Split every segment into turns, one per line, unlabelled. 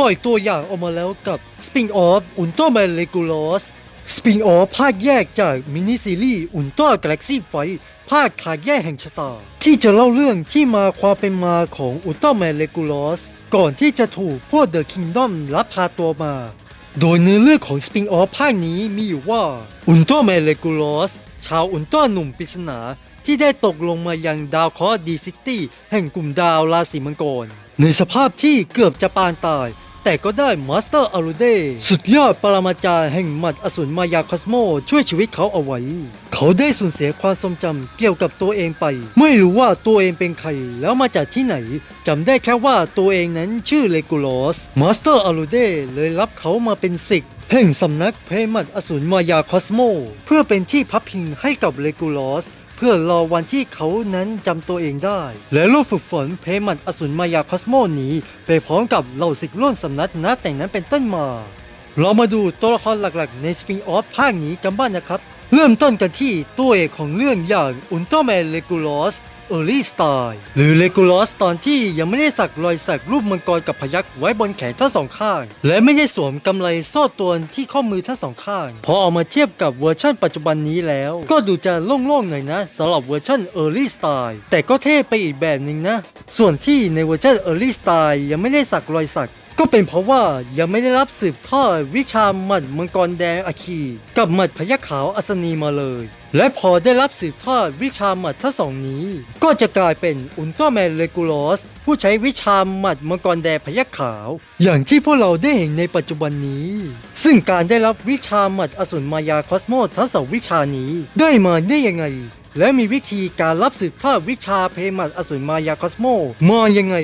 ปล่อยตัวอย่างออกมาแล้วกับ Spin Off Ultraman Regulus Spin Off ภาคแยกจากมินิซีรีส์ Ultra Galaxy Fight ภาคขาแยกแห่งชะตา ที่จะเล่าเรื่องที่มาความเป็นมาของ Ultraman Regulus ก่อนที่จะถูกพวก The Kingdom ลักพาตัวมา โดยเนื้อเรื่องของ Spin Off ภาคนี้มีอยู่ว่า Ultraman Regulus ชาวอุลตร้าหนุ่มปริศนาที่ได้ตกลงมายังดาวเคราะห์ดีซิตี้แห่งกลุ่มดาวราศีมังกร ในสภาพที่เกือบจะปานตาย แต่ก็ได้มาสเตอร์อารูเดสุดยอดปรมาจารย์แห่งหมัดอสูรมายาคอสโม ช่วยชีวิตเขาเอาไว้ เขาได้สูญเสียความทรงจำเกี่ยวกับตัวเองไป ไม่รู้ว่าตัวเองเป็นใครแล้วมาจากที่ไหนจำได้แค่ว่าตัวเองนั้นชื่อเลกูลอสมาสเตอร์อารูเดเลยรับเขามาเป็นศิษย์แห่งสำนักเพมัดอสูรมายาคอสโม เพื่อเป็นที่พักพิงให้กับเลกูลอส พื่อรอวันที่เขานั้นจำตัวเองได้ และรูปฝึกฝนเพมันอสูรมายาคอสโมนี้ไปพร้อมกับเหล่าศิษย์ร่วนสำนักนะแต่งนั้นเป็นต้นมา เรามาดูตัวละครหลักๆ ในสปริงออฟภาคนี้กันบ้างนะครับ เริ่มต้นกันที่ตัวเอกของเรื่องอย่างอุลตร้าแมนเลกูลอส เออร์ลี่สไตล์หรือเลกูลอสตอนที่ยังไม่ได้สักรอยสักรูปมังกรกับพยักไว้บนแขนทั้งสองข้าง และไม่ได้สวมกำไรโซ่ตัวนที่ข้อมือทั้งสองข้าง พอเอามาเทียบกับเวอร์ชั่นปัจจุบันนี้แล้ว ก็ดูจะโล่งๆหน่อยนะสำหรับเวอร์ชัน Early Style แต่ก็เท่ไปอีกแบบหนึ่งนะ ส่วนที่ในเวอร์ชัน Early Style ยังไม่ได้สักรอยสัก ก็เป็นเพราะว่ายังไม่ได้รับสืบทอดวิชาหมัดมังกรแดงอาคีกับหมัดพยัคฆ์ขาวอัศนีมาเลย และพอได้รับสืบทอดวิชาหมัดทั้งสองนี้ ก็จะกลายเป็นอุลตร้าแมนเลกูลอสผู้ใช้วิชาหมัดมังกรแดงพยัคฆ์ขาว อย่างที่พวกเราได้เห็นในปัจจุบันนี้ ซึ่งการได้รับวิชาหมัดอสูรมายาคอสโมทั้งสองวิชานี้ได้มาได้ยังไงและมีวิธีการรับสืบทอดวิชาเพมัดอสูรมายาคอสโมมายังไง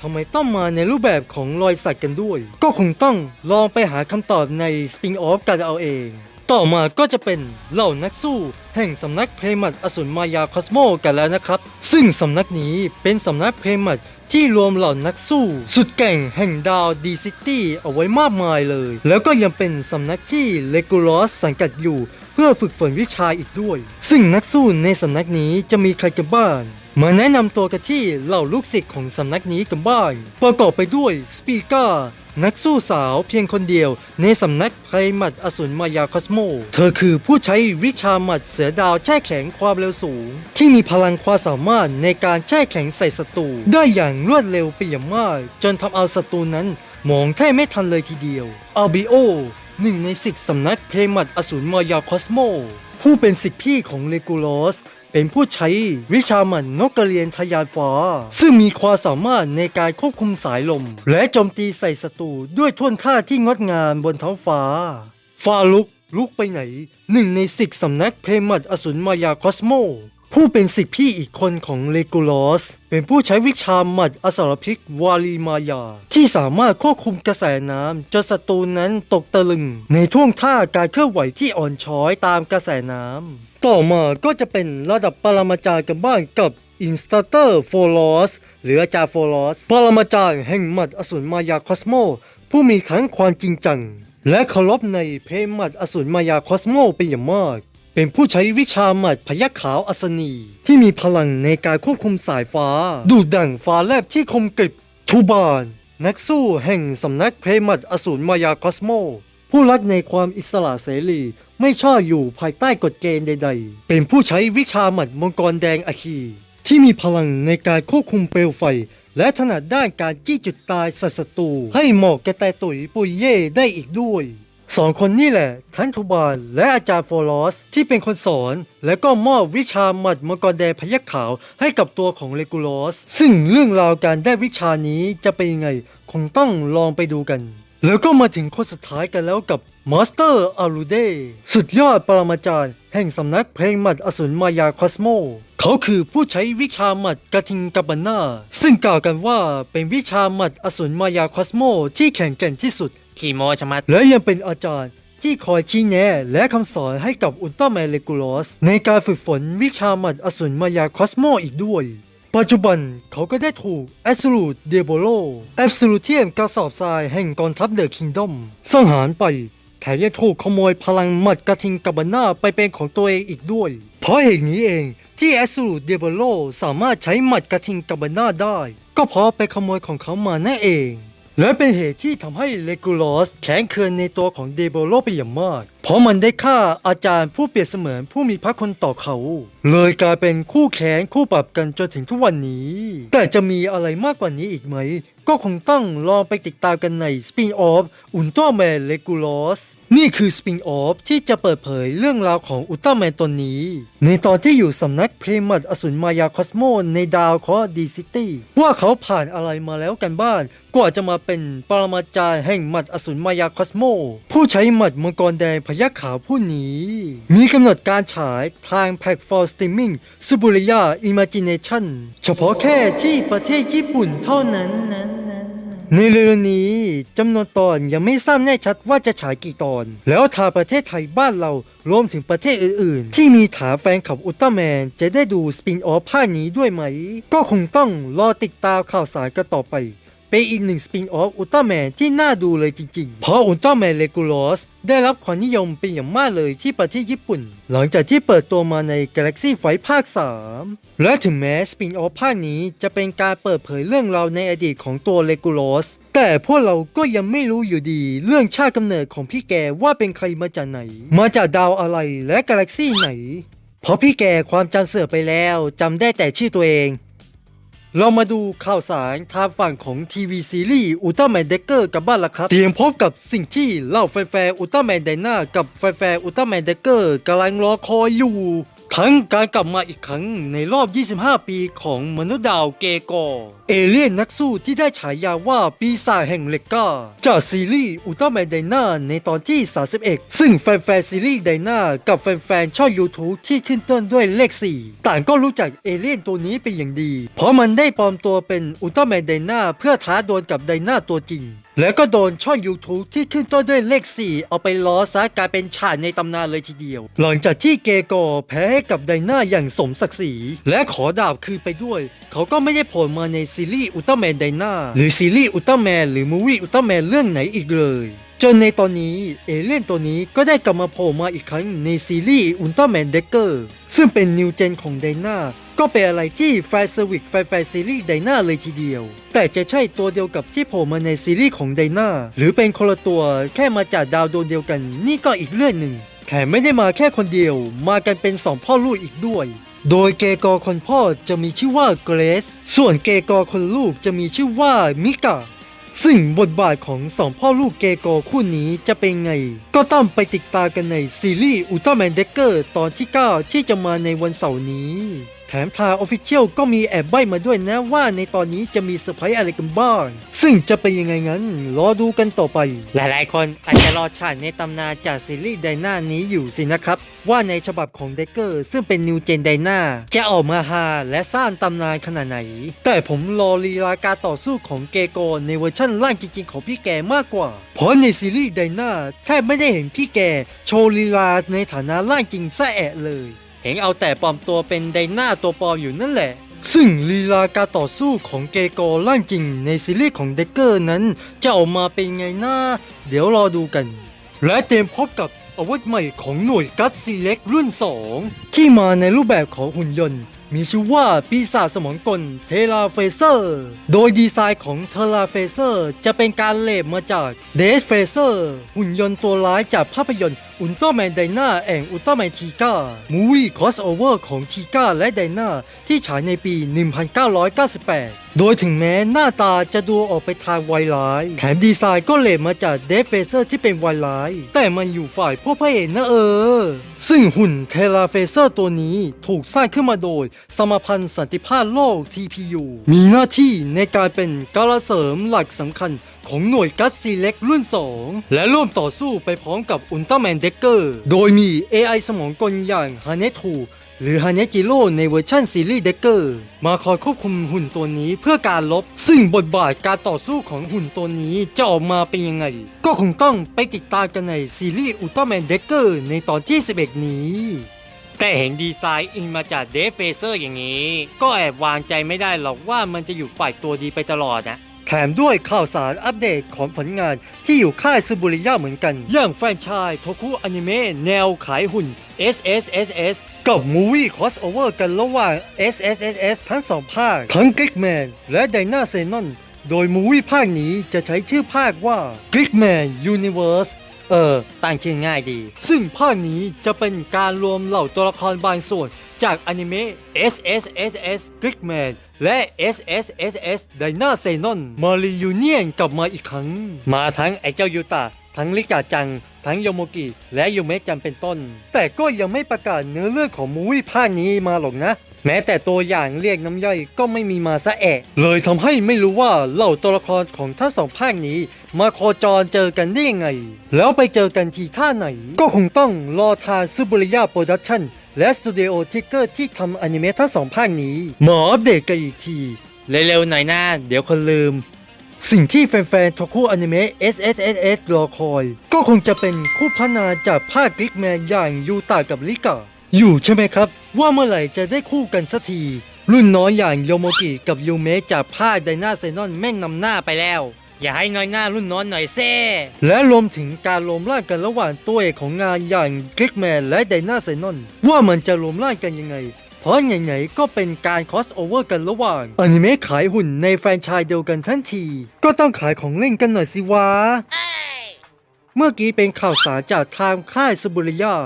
ทำไมต้องมาในรูปแบบของรอยสักกันด้วย ก็คงต้องลองไปหาคำตอบใน Spin Off กันเอาเอง ต่อมาก็จะเป็นเหล่านักสู้ แห่งสำนักเพลมัดอสูรมายาคอสโมกันแล้วนะครับ ซึ่งสำนักนี้เป็นสำนักเพลมัดที่รวมเหล่านักสู้ สุดเก่งแห่งดาวดีซิตี้เอาไว้มากมายเลย แล้วก็ยังเป็นสำนักที่เลกูลอสสังกัดอยู่ เพื่อฝึกฝนวิชาอีกด้วย ซึ่งนักสู้ในสำนักนี้จะมีใครกันบ้าง มาแนะนำตัวกันที่เหล่าลูกศิษย์ของสำนักนี้กันบ้างประกอบไปด้วยสปีกานักสู้สาวเพียงคนเดียว ในสำนักไพรมัดอสูรมายาคอสโม เธอคือผู้ใช้วิชาหมัดเสือดาวแช่แข็งความเร็วสูง ที่มีพลังความสามารถในการแช่แข็งใส่ศัตรูได้อย่างรวดเร็วเป็นอย่างมาก จนทำเอาศัตรูนั้นมองแทบไม่ทันเลยทีเดียวอัลบิโอหนึ่งในสิกสำนักเพมัดอสูรมายาคอสโม ผู้เป็นสิทธิพี่ของเลกูลอส เป็นผู้ใช้วิชาหมันนกกระเรียนทะยานฟ้า ซึ่งมีความสามารถในการควบคุมสายลม และโจมตีใส่ศัตรูด้วยท่วนท่าที่งดงามบนท้องฟ้า ฟาลุกลุกไปไหน หนึ่งในสิกสำนักเพมัดอสุนมายาคอสโมผู้เป็นสิทธิพี่อีกคนของเลกูลอสเป็นผู้ใช้วิชาหมัดอสรพิษวาลีมายา ที่สามารถควบคุมกระแสน้ำจนศัตรูนั้นตกตะลึง ในท่วงท่าการเคลื่อนไหวที่อ่อนช้อยตามกระแสน้ำต่อมาก็จะเป็นระดับปรมาจารย์กันบ้างกับอินสตาเตอร์โฟลอสหรืออาจารย์โฟลอสปรมาจารย์แห่งหมัดอสูรมายาคอสโม ผู้มีทั้งความจริงจัง และเคารพในเพลหมัดอสูรมายาคอสโมเป็นอย่างมาก เป็นผู้ใช้วิชาหมัดพยัคฆ์ขาวอัศนี ที่มีพลังในการควบคุมสายฟ้า ดูดดั่งฟ้าแลบที่คมกริบทูบาน นักสู้แห่งสำนักเพลมัดอสูรมายาคอสโม ผู้รักในความอิสระเสรีไม่ชอบอยู่ภายใต้กฎเกณฑ์ใด ๆ เป็นผู้ใช้วิชาหมัดมังกรแดงอาคี ที่มีพลังในการควบคุมเปลวไฟ และถนัดด้านการจี้จุดตายสัตว์ศัตรูให้หมาะแกแต่ตุ๋ยปุยเย่ได้อีกด้วย สองคนนี่แหละทั้งทูบานและอาจารย์โฟลอสที่เป็นคนสอน และก็มอบวิชาหมัดมังกรแดงพยัคฆ์ขาวให้กับตัวของเลกูลอส ซึ่งเรื่องราวการได้วิชานี้จะเป็นยังไง คงต้องลองไปดูกัน แล้วก็มาถึงคนสุดท้ายกันแล้วกับมาสเตอร์อารูเดสุดยอดปรมาจารย์ แห่งสำนักเพลงหมัดอสูรมายาคอสโม เขาคือผู้ใช้วิชาหมัดกระทิงกับบานาซึ่งกล่าวกันว่าเป็นวิชาหมัดอสูรมายาคอสโมที่แข็งแกร่งที่สุด
ขี่โมชะมัด
และยังเป็นอาจารย์ที่คอยชี้แนะและคำสอนให้กับอุลตร้าแมนเลกูลอสในการฝึกฝนวิชาหมัดอสูรมายาคอสโมอีกด้วย ปัจจุบันเขาก็ได้ถูกแอ s ู l เดโบโลแอบสูเทียมกระสอบทรายแห่งกองทัพเดอะคิงดอมสังหารไปแถมยังถูกขโมยพลังหมัดกระทิงกับบานาไปเป็นของตัวเองอีกด้วย เพราะเหตุนี้เองที่แอ s ู l เดโบโลสามารถใช้หมัดกระทิงกับบานาได้ ก็เพราะไปขโมยของเขามานั่นเอง และเป็นเหตุที่ทำให้เลกูลอสแข็งเคืองในตัวของเดโบโลไปอย่างมาก เพราะมันได้ฆ่าอาจารย์ผู้เปรียบเสมือนผู้มีพระคุณต่อเขา เลยกลายเป็นคู่แข้งคู่ปรับกันจนถึงทุกวันนี้ แต่จะมีอะไรมากกว่านี้อีกไหม ก็คงต้องลองไปติดตามกันในสปินออฟอุลตร้าแมนเลกูลอส นี่คือสปินออฟที่จะเปิดเผยเรื่องราวของอุลตร้าแมนตนนี้ ในตอนที่อยู่สำนักเพลมัดอสูรมายาคอสโมในดาวเคราะห์ดีซิตี้ว่าเขาผ่านอะไรมาแล้วกันบ้างกว่าจะมาเป็นปรมาจารย์แห่งหมัดอสูรมายาคอสโม ผู้ใช้หมัดมังกรแดงพยัคฆ์ขาวผู้นี้ มีกำหนดการฉายทางแพลตฟอร์มสตรีมมิ่งซูบุริยาอิม g จิเนชั่นเฉพาะแค่ที่ประเทศญี่ปุ่นเท่านั้นนั้น ในเร็วๆนี้จำนวนตอนยังไม่ทราบแน่ชัดว่าจะฉายกี่ตอน แล้วทางประเทศไทยบ้านเรารวมถึงประเทศอื่นๆ ที่มีฐานแฟนคลับอุลตร้าแมน จะได้ดูสปินออฟภาคนี้ด้วยไหม ก็คงต้องรอติดตามข่าวสารกันต่อไป เป็นอีกหนึ่งสปินออฟอุลตร้าแมนที่น่าดูเลยจริงๆ เพราะอุลตร้าแมนเลกูลอสได้รับความนิยมเป็นอย่างมากเลยที่ประเทศญี่ปุ่น หลังจากที่เปิดตัวมาใน Galaxy f i ภาค 3 และถึงแม้สปินออฟภาคนี้จะเป็นการเปิดเผยเรื่องราวในอดีตของตัวเลกูลอสแต่พวกเราก็ยังไม่รู้อยู่ดีเรื่องชาติกำเนิดของพี่แกว่าเป็นใครมาจากไหน มาจากดาวอะไรและกาแล็กซี่ไหน เพราะพี่แกความจำเสื่อมไปแล้วจำได้แต่ชื่อตัวเอง เรามาดูข่าวสารทางฝั่งของทีวีซีรีส์อุลตร้าแมนเด็กเกอร์กันบ้างละครับ เตรียมพบกับสิ่งที่เหล่าแฟนๆอุลตร้าแมนไดนากับแฟนๆอุลตร้าแมนเด็กเกอร์กำลังรอคอยอยู่ ทั้งการกลับมาอีกครั้งในรอบ 25 ปีของมนุษย์ดาวเกโกเอเลี่ยนนักสู้ที่ได้ฉายาว่าปีศาจแห่งเหล็กก้า จากซีรีส์อุลตร้าแมนไดนาในตอนที่ 31 ซึ่งแฟนๆซีรีส์ไดนากับแฟนๆช่อง YouTube ที่ขึ้นต้นด้วยเลข 4 ต่างก็รู้จักเอเลี่ยนตัวนี้เป็นอย่างดี เพราะมันได้ปลอมตัวเป็นอุลตร้าแมนไดนาเพื่อท้าดวลกับไดนาตัวจริง แล้วก็โดนช่อง YouTube ที่ขึ้นต้นด้วยเลข 4 เอาไปล้อซะกลายเป็นฉากในตำนานเลยทีเดียว หลังจากที่เกโกแพ้ให้กับไดนาอย่างสมศักดิ์ศรี และขอดาบคืนไปด้วย เขาก็ไม่ได้โผล่มาในซีรีส์อุลตร้าแมนไดนาหรือซีรีส์อุลตร้าแมนหรือมูวี่อุลตร้าแมนเรื่องไหนอีกเลย จนในตอนนี้เอเลี่ยนตัวนี้ก็ได้กลับมาโผล่มาอีกครั้งในซีรีส์อุลตร้าแมนเด็กเกอร์ซึ่งเป็นนิวเจนของไดนาก็เป็นอะไรที่แฟนเซอร์วิสแฟนๆซีรีส์ไดนาเลยทีเดียว แต่จะใช่ตัวเดียวกับที่โผล่มาในซีรีส์ของไดนาหรือเป็นคนละตัวแค่มาจากดาวดวงเดียวกัน นี่ก็อีกเรื่องหนึ่งแถมไม่ได้มาแค่คนเดียว มากันเป็นสองพ่อลูกอีกด้วย โดยเกกอคนพ่อจะมีชื่อว่าเกรซส่วนเกกอคนลูกจะมีชื่อว่ามิกา ซึ่งบทบาทของสองพ่อลูกเกโกคู่นี้จะเป็นไง ก็ต้องไปติดตามกันในซีรีส์อุลตร้าแมนเด็กเกอร์ตอนที่ 9 ที่จะมาในวันเสาร์นี้ แถมทาออฟฟิเชียลก็มีแอบใบ้มาด้วยนะว่าในตอนนี้จะมีเซอร์ไพรส์อะไรกันบ้าง ซึ่งจะเป็นยังไงงั้น รอดูกันต่อไป หลายๆ คนอาจจะรอฉากในตำนานจากซีรีส์ไดนานี้อยู่สินะครับ ว่าในฉบับของเด็กเกอร์ ซึ่งเป็นนิวเจนไดนาจะออกมาฮาและสร้างตำนานขนาดไหน แต่ผมรอลีลาการต่อสู้ของเกโกในเวอร์ชั่นล่างจริง ๆ ของพี่แกมากกว่า เพราะในซีรีส์ไดนาแทบไม่ได้เห็นพี่แก โชว์ลีลาในฐานะล่างจริงซะแอะเลย เห็นเอาแต่ปลอมตัวเป็นไดนาตัวปลอมอยู่นั่นแหละ ซึ่งลีลาการต่อสู้ของเกโกล่างจริงในซีรีส์ของเด็กเกอร์นั้น จะออกมาเป็นไงหนะเดี๋ยวรอดูกัน และเตรียมพบกับอาวุธใหม่ของหน่วยกัตซีเล็กรุ่น 2 ที่มาในรูปแบบของหุ่นยนต์ มีชื่อว่าปีศาจสมองกลเทราเฟเซอร์ โดยดีไซน์ของเทราเฟเซอร์จะเป็นการเลบมาจากเดสเฟเซอร์หุ่นยนต์ตัวร้ายจากภาพยนตร์อุลตร้าแมนไดนาแองอุลตร้าแมนทีก้ามูวี่คอสโอเวอร์ของทีก้าและไดนาที่ฉายในปี 1998 โดยถึงแม้หน้าตาจะดูออกไปทางไวร้าย แถมดีไซน์ก็เลบมาจากเดฟเฟเซอร์ที่เป็นไวร้าย แต่มันอยู่ฝ่ายพวกพระเอกนะเออ ซึ่งหุ่นเทราเฟเซอร์ตัวนี้ถูกสร้างขึ้นมาโดย สมพันธ์สันติภาพโลก TPU มีหน้าที่ในการเป็นกาลเสริมหลักสำคัญ ของหน่วยกัสซีเล็กรุ่น 2 และร่วมต่อสู้ไปพร้อมกับอุลตร้าแมนเด็กเกอร์ โดยมี AI สมองกลอย่างฮาเนทูหรือฮาเนจิโร่ในเวอร์ชันซีรีส์เด็กเกอร์ มาคอยควบคุมหุ่นตัวนี้เพื่อการลบ ซึ่งบทบาทการต่อสู้ของหุ่นตัวนี้จะออกมาเป็นยังไง ก็คงต้องไปติดตามกันในซีรีส์อุลตร้าแมนเด็กเกอร์ในตอนที่ 11 นี้ แต่เห็นดีไซน์อิงมาจากเดฟเฟเซอร์อย่างนี้ ก็แอบวางใจไม่ได้หรอกว่ามันจะอยู่ฝ่ายตัวดีไปตลอดนะ แถมด้วยข่าวสารอัปเดตของผลงานที่อยู่ค่ายซูบุริยะเหมือนกัน อย่างแฟรนไชายโทคุอนิเมะแนวขายหุ่น SSSS กับมูวี่คอสโอเวอร์กันระหว่าง SSSS ทั้งสองภาค ทั้ง g ิกแมนและไดนาเซนอนโดยมูวี่ภาคนี้จะใช้ชื่อภาคว่า Clickman Universe เออตั้งชื่อง่ายดี ซึ่งภาคนี้จะเป็นการรวมเหล่าตัวละครบางส่วน จากอนิเมะ SSSS Clickman และ SSSS Dyna s e n o n มารียูเนียนกลับมาอีกครั้ง มาทั้งไอเจ้ายูตะทั้งลิกาจัง ทั้งโยโมกิและยูเมะจังเป็นต้น แต่ก็ยังไม่ประกาศเนื้อเรื่องของมูวี่ภาคนี้มาหรอกนะ แม้แต่ตัวอย่างเรียกน้ำย่อยก็ไม่มีมาซะแอะเลยทำให้ไม่รู้ว่าเหล่าตัวละครของทั้งสองภาคนี้ มาโคจรเจอกันได้ยังไง แล้วไปเจอกันทีท่าไหน ก็คงต้องรอทางซูบุริยาโปรดักชั่นและสตูดิโอทิกเกอร์ที่ทำอนิเมะทั้งสองภาคนี้มาอัปเดตกันอีกทีเร็วๆหน่อยนะเดี๋ยวคนลืมสิ่งที่แฟนๆทอคู่อนิเมะ SSSS รอคอย ก็คงจะเป็นคู่พัฒนาจากภาคกิ๊กแมนอย่างยูตากับลิกา อยู่ใช่ไหมครับ ว่าเมื่อไหร่จะได้คู่กันสักที รุ่นน้อยอย่างโยโมกิกับยูเมะจากภาคไดนาเซนอนแม่งนำหน้าไปแล้ว อย่าให้น้อยหน้ารุ่นน้อยหน่อยเซ่และรวมถึงการรวมร่างกันระหว่างตัวเอกของงานอย่างกิ๊กแมนและไดนาเซนอนว่ามันจะรวมร่างกันยังไง เพราะไหนๆก็เป็นการคอสโอเวอร์กันระหว่างอนิเมะขายหุ่นในแฟรนไชส์เดียวกันทั้งที ก็ต้องขายของเล่นกันหน่อยสิวะเมื่อกี้เป็นข่าวสารจากทางค่ายสบุริยา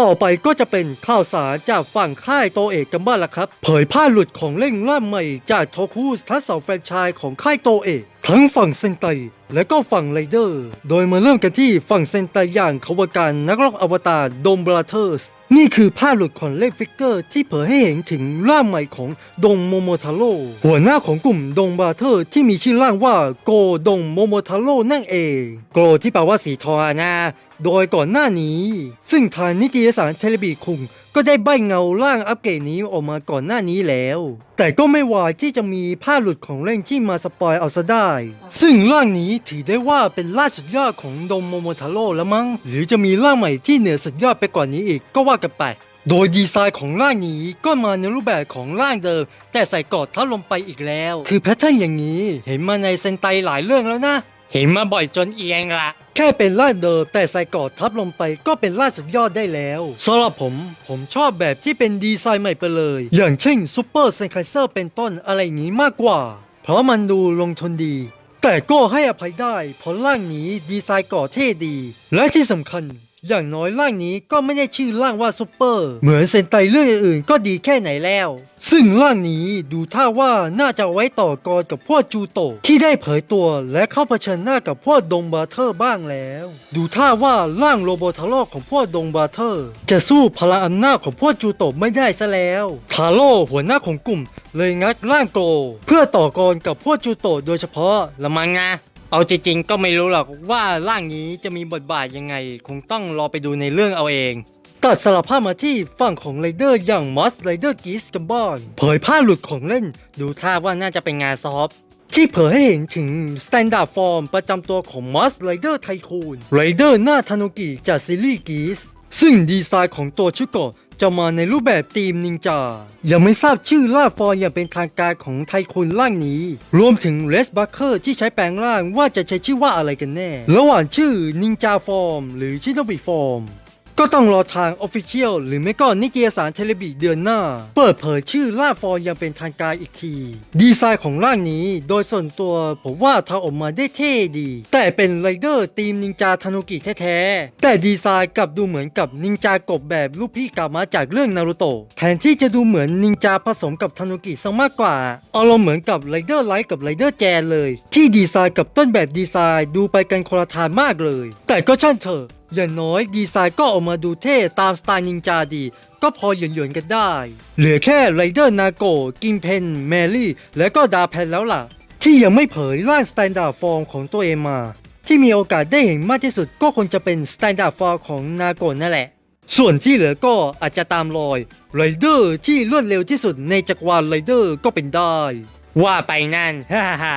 ต่อไปก็จะเป็นข่าวสารจากฝั่งค่ายโตเอกกันบ้างละครับ เผยผ้าหลุดของเล่งล่าใหม่จากโทคูทั้งสองแฟรนชส์ของค่ายโตเอกทั้งฝั่งเซนไตและก็ฝั่งไรเดอร์ โดยมาเริ่มกันที่ฝั่งเซนไตอย่างคาวาการนักร้องอวตารโดมบราเธอร์สนี่คือผ้าหลุดของเล่ฟิกเกอร์ที่เผยให้เห็นถึงร่างใหม่ของดงโมโมทาโร่หัวหน้าของกลุ่มดงบราเธอร์ที่มีชื่อร่างว่าโกดงโมโมทาโร่นั่นเอง โกที่แปลว่าสีทองอะนะ โดยก่อนหน้านี้ ซึ่งทางนิตยสารเทเลบีคุงก็ได้ใบเงาร่างอัปเกรดนี้ออกมาก่อนหน้านี้แล้ว แต่ก็ไม่วายที่จะมีผ้าหลุดของเล่นที่มาสปอยเอาซะได้ ซึ่งร่างนี้ถือได้ว่าเป็นล่าสุดยอดของดงโมโมทาโร่แล้วมั้ง หรือจะมีร่างใหม่ที่เหนือสุดยอดไปกว่านี้อีกก็ว่ากันไป โดยดีไซน์ของร่างนี้ก็มาในรูปแบบของร่างเดิม แต่ใส่กอดทับลงไปอีกแล้ว คือแพทเทิร์นอย่างนี้ เห็นมาในเซนไตหลายเรื่องแล้วนะ เห็นมาบ่อยจนเอียงละ แค่เป็นร่างเดิมแต่ใส่กอดทับลงไปก็เป็นร่างสุดยอดได้แล้วสำหรับผมผมชอบแบบที่เป็นดีไซน์ใหม่ไปเลย อย่างเช่นซูเปอร์เซนไคเซอร์เป็นต้นอะไรอย่างนี้มากกว่า เพราะมันดูลงทุนดี แต่ก็ให้อภัยได้เพราะร่างนี้ดีไซน์ก่อเท่ดี และที่สำคัญ อย่างน้อยร่างนี้ก็ไม่ได้ชื่อร่างว่าซุปเปอร์ เหมือนเซนไตเรื่องอื่นๆก็ดีแค่ไหนแล้ว ซึ่งร่างนี้ดูท่าว่าน่าจะไว้ต่อกรกับพวกจูโตะที่ได้เผยตัวและเข้าเผชิญหน้ากับพวกดงบาเทอร์บ้างแล้ว ดูท่าว่าร่างโรโบทาโร่ของพวกดงบาเทอร์ จะสู้พลังอำนาจของพวกจูโตะไม่ได้ซะแล้วทาโร่หัวหน้าของกลุ่ม เลยงัดร่างโก เพื่อต่อกรกับพวกจูโตะโดยเฉพาะละมังนะ เอาจริงๆก็ไม่รู้หรอกว่าร่างนี้จะมีบทบาทยังไง คงต้องรอไปดูในเรื่องเอาเองตัดสลับภาพมาที่ฝั่งของไรเดอร์อย่างมอสไรเดอร์กีสกันบ้างเผยผ้าหลุดของเล่น ดูท่าว่าน่าจะเป็นงานซอฟต์ที่เผยให้เห็นถึงสแตนดาร์ดฟอร์มประจำตัวของมอสไรเดอร์ไทคูนไรเดอร์หน้าทานุกิจากซีรีส์กีสซึ่งดีไซน์ของตัวชุโกะ จะมาในรูปแบบทีมนินจา ยังไม่ทราบชื่อล่าฟอร์อย่างเป็นทางการของไทคุนร่างนี้ รวมถึงเรสบัคเกอร์ที่ใช้แปลงร่างว่าจะใช้ชื่อว่าอะไรกันแน่ ระหว่างชื่อนินจาฟอร์ม หรือชิโนบิฟอร์ม ก็ต้องรอทาง Official หรือไม่ก็นิตยสารเทเลบิเดือนหน้า เปิดเผยชื่อล่าฟอร์ยังเป็นทางการอีกที ดีไซน์ของร่างนี้โดยส่วนตัวผมว่าทำออกมาได้เท่ดี แต่เป็นไรเดอร์ทีมนินจาทานุกิแท้ๆ แต่ดีไซน์กลับดูเหมือนกับนินจากบแบบลูกพี่กามาจากเรื่องนารูโตะแทนที่จะดูเหมือนนินจาผสมกับทานุกิซะมากกว่าอารมณ์เหมือนกับไรเดอร์ไลท์กับไรเดอร์แจนเลย ที่ดีไซน์กับต้นแบบดีไซน์ดูไปกันคนละทางมากเลย แต่ก็ช่างเถอะ อย่างน้อยดีไซน์ก็ออกมาดูเท่ตามสไตล์นินจาดี ก็พอหยวนๆกันได้ เหลือแค่ไรเดอร์นาโกกินเพนแมรี่ และก็ดาแพนแล้วล่ะ ที่ยังไม่เผยร่างสแตนดาร์ดฟอร์มของตัวเองมา ที่มีโอกาสได้เห็นมากที่สุดก็คงจะเป็นสแตนดาร์ดฟอร์มของนาโกนั่นแหละ ส่วนที่เหลือก็อาจจะตามรอยไรเดอร์ที่รวดเร็วที่สุดในจักรวาลไรเดอร์ก็เป็นได้ ว่าไปนั่นฮ่าฮ่า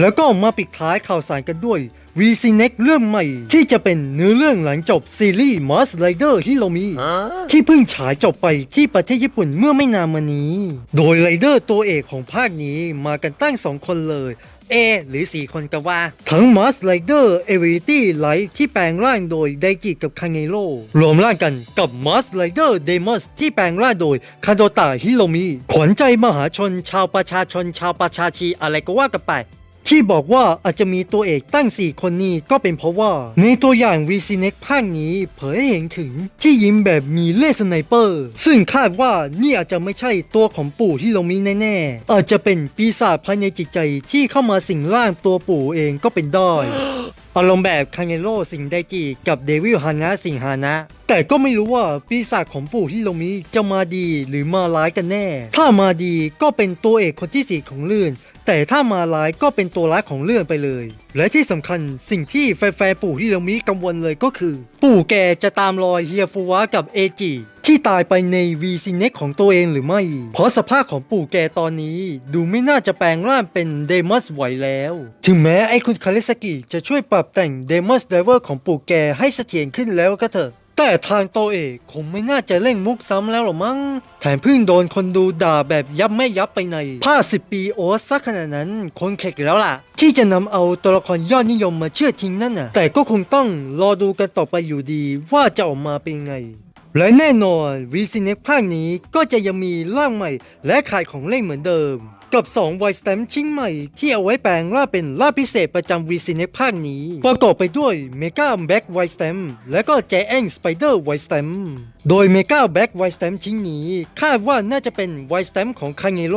แล้วก็มาปิดท้ายข่าวสารกันด้วย รีซีเน็กเรื่องใหม่ ที่จะเป็นเนื้อเรื่องหลังจบซีรีส์ Mars Rider Hiromi ที่เพิ่งฉายจบไปที่ประเทศญี่ปุ่นเมื่อไม่นานมานี้ โดยไรเดอร์ตัวเอกของภาคนี้มากันตั้งสองคนเลยเอหรือ 4 คนก็ว่า ทั้ง Mars Rider Ability Light ที่แปลงร่างโดยไดจิกับคังเงโร่รวมร่างกันกับ Mars Rider Demus ที่แปลงร่างโดยคาโดตะฮิโรมิขวัญใจมหาชนชาวประชาชนชาวประชาชีอะไรก็ว่ากันไป ที่บอกว่าอาจจะมีตัวเอกตั้ง 4 คนนี้ก็เป็นเพราะว่า ในตัวอย่าง v c n e x ภาคนี้เผยให้เห็นถึงที่ยิ้มแบบมีเล่ห์สไนเปอร์ ซึ่งคาดว่านี่อาจจะไม่ใช่ตัวของปู่ที่เรามีแน่ๆ อาจจะเป็นปีศาจภายในจิตใจที่เข้ามาสิงร่างตัวปู่เองก็เป็นได้ อารมณ์แบบคังเงโร่สิงไดจิกับเดวิลฮานะสิงฮานะ แต่ก็ไม่รู้ว่าปีศาจของปู่ฮิโรมิจะมาดีหรือมาร้ายกันแน่ ถ้ามาดีก็เป็นตัวเอกคนที่สี่ของเรื่องแต่ถ้ามาร้ายก็เป็นตัวร้ายของเรื่องไปเลย และที่สำคัญสิ่งที่แฟนๆปู่ฮิโรมิกังวลเลยก็คือ ปู่แกจะตามรอยเฮียฟูวะกับเอจิ ที่ตายไปในวีซีเน็กของตัวเองหรือไม่ เพราะสภาพของปู่แกตอนนี้ดูไม่น่าจะแปลงร่างเป็นเดมอสไหวแล้ว ถึงแม้ไอ้คุณคาริสกิจะช่วยปรับแต่งเดมอสไดเวอร์ของปู่แกให้เสถียรขึ้นแล้วก็เถอะแต่ทางโตเอกคงไม่น่าจะเล่นมุกซ้ำแล้วหรอมั้ง แถมเพิ่งโดนคนดูด่าแบบยับไม่ยับไปในผ้าสิบปีโอสซักขนาดนั้นคนเข็กแล้วล่ะ ที่จะนำเอาตัวละครยอดนิยมมาเชื่อทิ้งนั่นน่ะ แต่ก็คงต้องรอดูกันต่อไปอยู่ดีว่าจะออกมาเป็นไง และแน่นอนวีซีเน็กภาคนี้ก็จะยังมีร่างใหม่และขายของเล่นเหมือนเดิม กับ 2 ไวสแตมชิ้นใหม่ ที่เอาไว้แปลงร่างเป็นร่างพิเศษประจำวีซีเน็กภาคนี้ ประกอบไปด้วยเมกาแบ็กไวสแตมและก็แจแองสไปเดอร์ไวสแตมโดยเมกาแบ็กไวสแตมชิ้นนี้ คาดว่าน่าจะเป็นไวสแตมของคางเงโร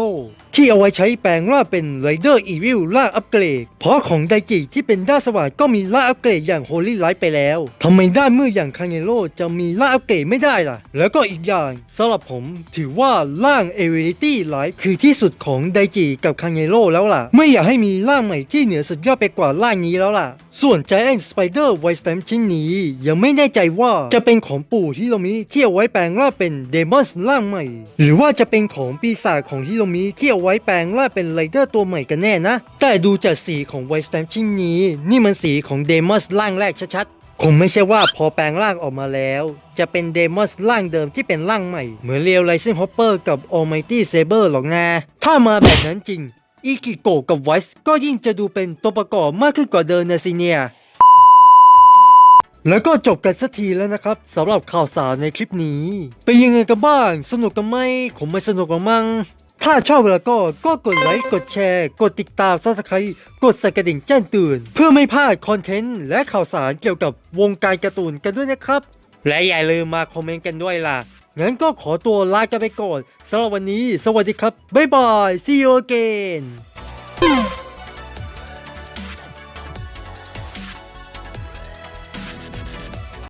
ที่เอาไว้ใช้แปลงร่างเป็นไรเดอร์อีวิลล่างอัปเกรด เพราะของไดจิที่เป็นด้านสว่างก็มีล่างอัปเกรดอย่างโฮลี่ไลท์ไปแล้วทำไมด้านมืดอย่างคังเงโร่จะมีล่างอัปเกรดไม่ได้ล่ะ แล้วก็อีกอย่างสำหรับผมถือว่าล่างเอเวลิตี้ไลท์คือที่สุดของไดจิกับคังเงโร่แล้วล่ะ ไม่อยากให้มีล่างใหม่ที่เหนือสุดยอดไปกว่าล่างนี้แล้วล่ะ ส่วน Giant Spider w i s t e m ชิ้นนี้ ยังไม่แน่ใจว่าจะเป็นของปู่ฮิโรมิที่เอาไว้แปลงร่างเป็นเดมอนร่างใหม่ หรือว่าจะเป็นของปีศาจของฮิโรมิที่เอาไว้แปลงร่างเป็นไรเดอร์ตัวใหม่กันแน่นะ แต่ดูจากสีของ w i s t e m ชิ้นนี้ นี่มันสีของเดมอนร่างแรกชัดๆ คงไม่ใช่ว่าพอแปลงร่างออกมาแล้ว จะเป็นเดมอนร่างเดิมที่เป็นร่างใหม่ เหมือนเรียวไลเซนฮอปเปอร์กับ Almighty Saber หรอกนะ ถ้ามาแบบนั้นจริง อีกิโกกับไวส์ก็ยิ่งจะดูเป็นตัวประกอบมากขึ้นกว่าเดิมนะสิเนี่ยแล้วก็จบกันสักทีแล้วนะครับสำหรับข่าวสารในคลิปนี้ เป็นยังไงกันบ้าง สนุกกันไหมคงไม่สนุกหรอกมั้ง ถ้าชอบแล้วก็ก็กดไลค์ กดแชร์ กดติดตามซับสไครต์กดใส่กระดิ่งแจ้งเตือนเพื่อไม่พลาดคอนเทนต์และข่าวสารเกี่ยวกับวงการการ์ตูนกันด้วยนะครับ และอย่าลืมมาคอมเมนต์กันด้วยล่ะ งั้นก็ขอตัวลากันไปก่อนสำหรับวันนี้ สวัสดีครับ บ๊ายบาย see you again